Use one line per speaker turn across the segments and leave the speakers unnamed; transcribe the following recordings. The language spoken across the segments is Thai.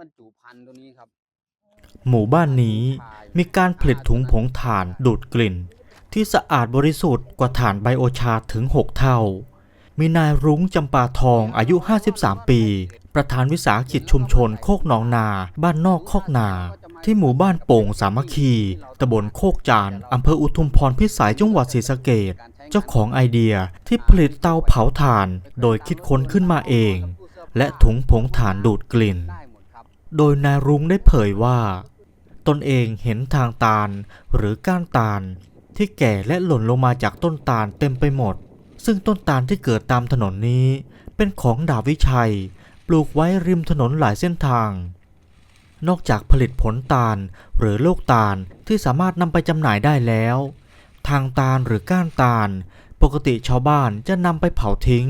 บรรจุภัณฑ์ตัวนี้ครับ
หมู่บ้านนี้มีการผลิตถุงผงถ่านดูดกลิ่น ที่สะอาดบริสุทธิ์กว่าถ่านไบโอชาถึง 6 เท่า มีนายรุ้งจำปาทองอายุ 53 ปี ประธานวิสาหกิจชุมชนโคกหนองนา บ้านนอกโคกนา ที่หมู่บ้านโป่งสามัคคีตำบลโคกจานอำเภออุทุมพรพิสัยจังหวัดศรีสะเกษเจ้าของไอเดียที่ผลิตเตาเผาถ่านโดยคิดค้นขึ้นมาเอง และถุงผงถ่านดูดกลิ่น โดยนายรุ้งได้เผยว่า ตนเองเห็นทางตาลหรือก้านตาล ที่แก่และหล่นลงมาจากต้นตาลเต็มไปหมด ซึ่งต้นตาลที่เกิดตามถนนนี้ เป็นของดาบวิชัย ปลูกไว้ริมถนนหลายเส้นทาง นอกจากผลิตผลตาลหรือลูกตาลที่สามารถนำไปจำหน่ายได้แล้ว ทางตาลหรือก้านตาล ปกติชาวบ้านจะนำไปเผาทิ้ง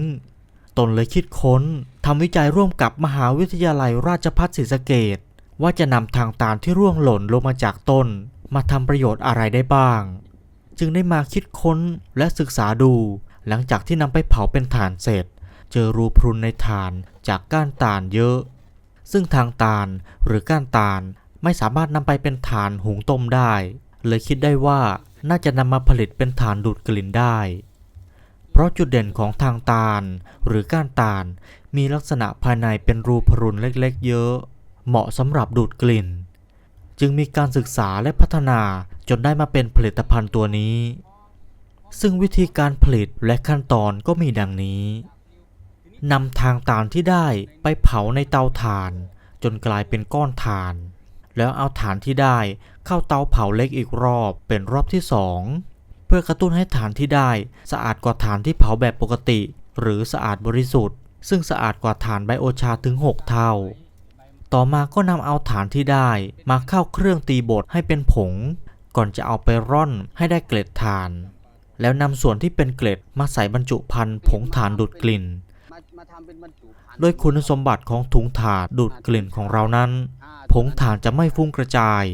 ตนเลยคิดค้นทำวิจัยร่วมกับมหาวิทยาลัยราชภัฏศรีสะเกษว่าจะนำทางตาลที่ร่วงหล่นลงมาจากต้น มาทำประโยชน์อะไรได้บ้าง จึงได้มาคิดค้นและศึกษาดู หลังจากที่นำไปเผาเป็นถ่านเสร็จ เจอรูพรุนในถ่านจากก้านตาลเยอะ ซึ่งทางตาลหรือก้านตาลไม่สามารถนำไปเป็นถ่านหุงต้มได้ เลยคิดได้ว่าน่าจะนำมาผลิตเป็นถ่านดูดกลิ่นได้ เพราะจุดเด่นของทางตาล หรือก้านตาล มีลักษณะภายในเป็นรูพรุนเล็กๆ เยอะ เหมาะสำหรับดูดกลิ่น จึงมีการศึกษาและพัฒนาจนได้มาเป็นผลิตภัณฑ์ตัวนี้ ซึ่งวิธีการผลิตและขั้นตอนก็มีดังนี้นำทางตาลที่ได้ไปเผาในเตาถ่าน จนกลายเป็นก้อนถ่าน แล้วเอาถ่านที่ได้เข้าเตาเผาเล็กอีกรอบเป็นรอบที่สอง เพื่อกระตุ้นให้ฐานที่ได้ สะอาดกว่าฐานที่เผาแบบปกติ หรือสะอาดบริสุทธิ์ ซึ่งสะอาดกว่าฐานไบโอชาถึง 6 เท่า ต่อมาก็นำเอาฐานที่ได้ มาเข้าเครื่องตีบดให้เป็นผง ก่อนจะเอาไปร่อนให้ได้เกล็ดถ่าน แล้วนำส่วนที่เป็นเกล็ดมาใส่บรรจุภัณฑ์ผงถ่านดูดกลิ่นโดยคุณสมบัติของถุงถานดูดกลิ่นของเรานั้น ผงถ่านจะไม่ฟุ้งกระจาย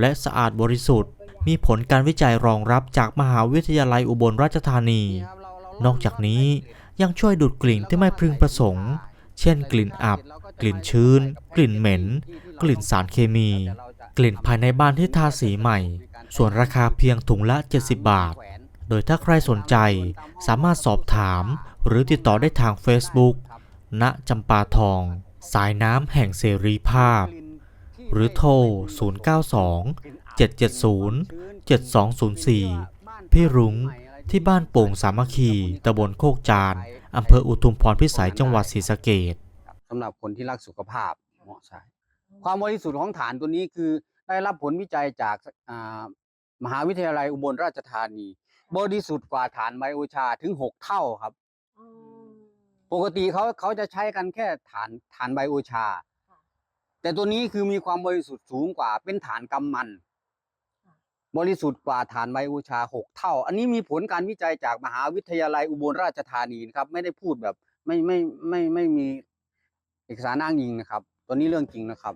และสะอาดบริสุทธิ์ มีผลการวิจัยรองรับจากมหาวิทยาลัยอุบลราชธานี
นี่ครับเราเรา
นอกจากนี้ยังช่วยดูดกลิ่นที่ไม่พึงประสงค์ เช่น กลิ่นอับ กลิ่นชื้น กลิ่นเหม็น กลิ่นสารเคมี กลิ่นภายในบ้านที่ทาสีใหม่ ส่วนราคาเพียงถุงละ 70 บาท โดยถ้าใครสนใจสามารถสอบถามหรือติดต่อได้ทาง Facebook ณจำปาทอง สายน้ำแห่งเสรีภาพ หรือโทร 092 770 7204 พี่รุ้งที่บ้านโป่งสามัคคีตำบลโคกจานอำเภออุทุมพรพิสัยจังหวัดศรีสะเกษ
สำหรับคนที่รักสุขภาพเหมาะใช่ความบริสุทธิ์ของฐานตัวนี้คือได้รับผลวิจัยจากอ่ามหาวิทยาลัยอุบลราชธานี บริสุทธิ์กว่าฐานไบโอชาถึงหกเท่าครับ
อืม
ปกติเขาเขาจะใช้กันแค่ฐานฐานไบโอชา
ค่ะ
แต่ตัวนี้คือมีความบริสุทธิ์สูงกว่าเป็นฐานกำมัน
ค่ะ
บริสุทธิ์กว่าฐานไบโอชาหกเท่า อันนี้มีผลการวิจัยจากมหาวิทยาลัยอุบลราชธานีนะครับ ไม่ได้พูดแบบไม่ไม่ไม่ไม่ไม่มีเอกสารอ้างอิงนะครับ ตัวนี้เรื่องจริงนะครับ